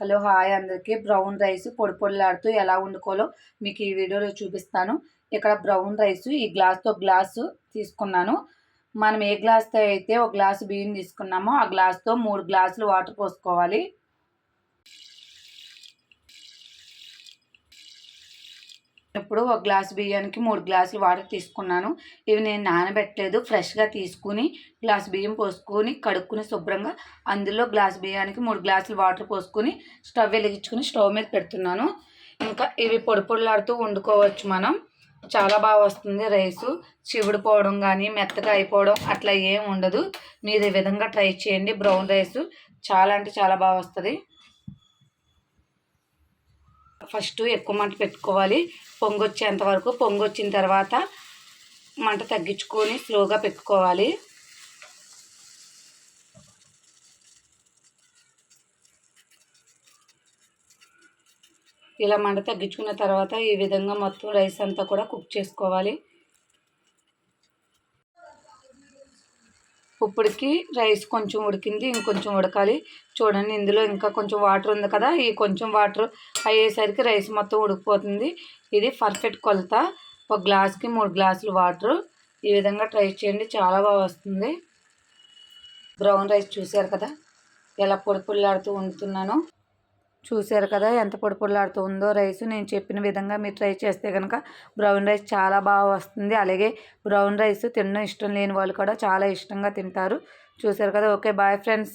Hello hi అందరికీ. Brown rice పొడి పొడిలాడుతూ ఎలా వండుకోవాలో మీకు ఈ వీడియోలో చూపిస్తాను. ఇక్కడ బ్రౌన్ రైస్ ఈ గ్లాస్తో గ్లాసు తీసుకున్నాను. మనం ఏ గ్లాస్తో అయితే ఒక గ్లాసు బియ్యం తీసుకున్నామో ఆ గ్లాస్తో మూడు గ్లాసులు వాటర్ పోసుకోవాలి. ఇప్పుడు ఒక గ్లాస్ బియ్యానికి మూడు గ్లాసులు వాటర్ తీసుకున్నాను. ఇవి నేను నానబెట్టలేదు. ఫ్రెష్గా తీసుకుని గ్లాస్ బియ్యం పోసుకొని కడుక్కుని శుభ్రంగా అందులో గ్లాస్ బియ్యానికి మూడు గ్లాసులు వాటర్ పోసుకొని స్టవ్ వెలిగించుకుని స్టవ్ మీద పెడుతున్నాను. ఇంకా ఇవి పొడి పొడిలాడుతూ వండుకోవచ్చు మనం. చాలా బాగా వస్తుంది రైసు. చివుడిపోవడం కానీ మెత్తగా అయిపోవడం అట్లా ఏం ఉండదు. మీరు ఈ విధంగా ట్రై చేయండి. బ్రౌన్ రైసు చాలా అంటే చాలా బాగా వస్తుంది. ఫస్ట్ ఎక్కువ మంట పెట్టుకోవాలి. పొంగొచ్చేంత వరకు పొంగొచ్చిన తర్వాత మంట తగ్గించుకొని స్లోగా పెట్టుకోవాలి. ఇలా మంట తగ్గించుకున్న తర్వాత ఈ విధంగా మొత్తం రైస్ అంతా కూడా కుక్ చేసుకోవాలి. ఇప్పటికి రైస్ కొంచెం ఉడికింది ఇంకొంచెం ఉడకాలి. చూడండి ఇందులో ఇంకా కొంచెం వాటర్ ఉంది కదా ఈ కొంచెం వాటర్ అయ్యేసరికి రైస్ మొత్తం ఉడికిపోతుంది. ఇది పర్ఫెక్ట్ కొలత. ఒక గ్లాస్కి మూడు గ్లాసులు వాటర్. ఈ విధంగా ట్రై చేయండి చాలా బాగా వస్తుంది. బ్రౌన్ రైస్ చూసారు కదా ఎలా పొడి పొడిలాడుతూ వండుతున్నాను. చూశారు కదా ఎంత పొడి ఉందో రైస్. నేను చెప్పిన విధంగా మీరు ట్రై చేస్తే కనుక బ్రౌన్ రైస్ చాలా బాగా వస్తుంది. అలాగే బ్రౌన్ రైస్ తినడం ఇష్టం లేని వాళ్ళు కూడా చాలా ఇష్టంగా తింటారు. చూశారు కదా? Okay bye friends.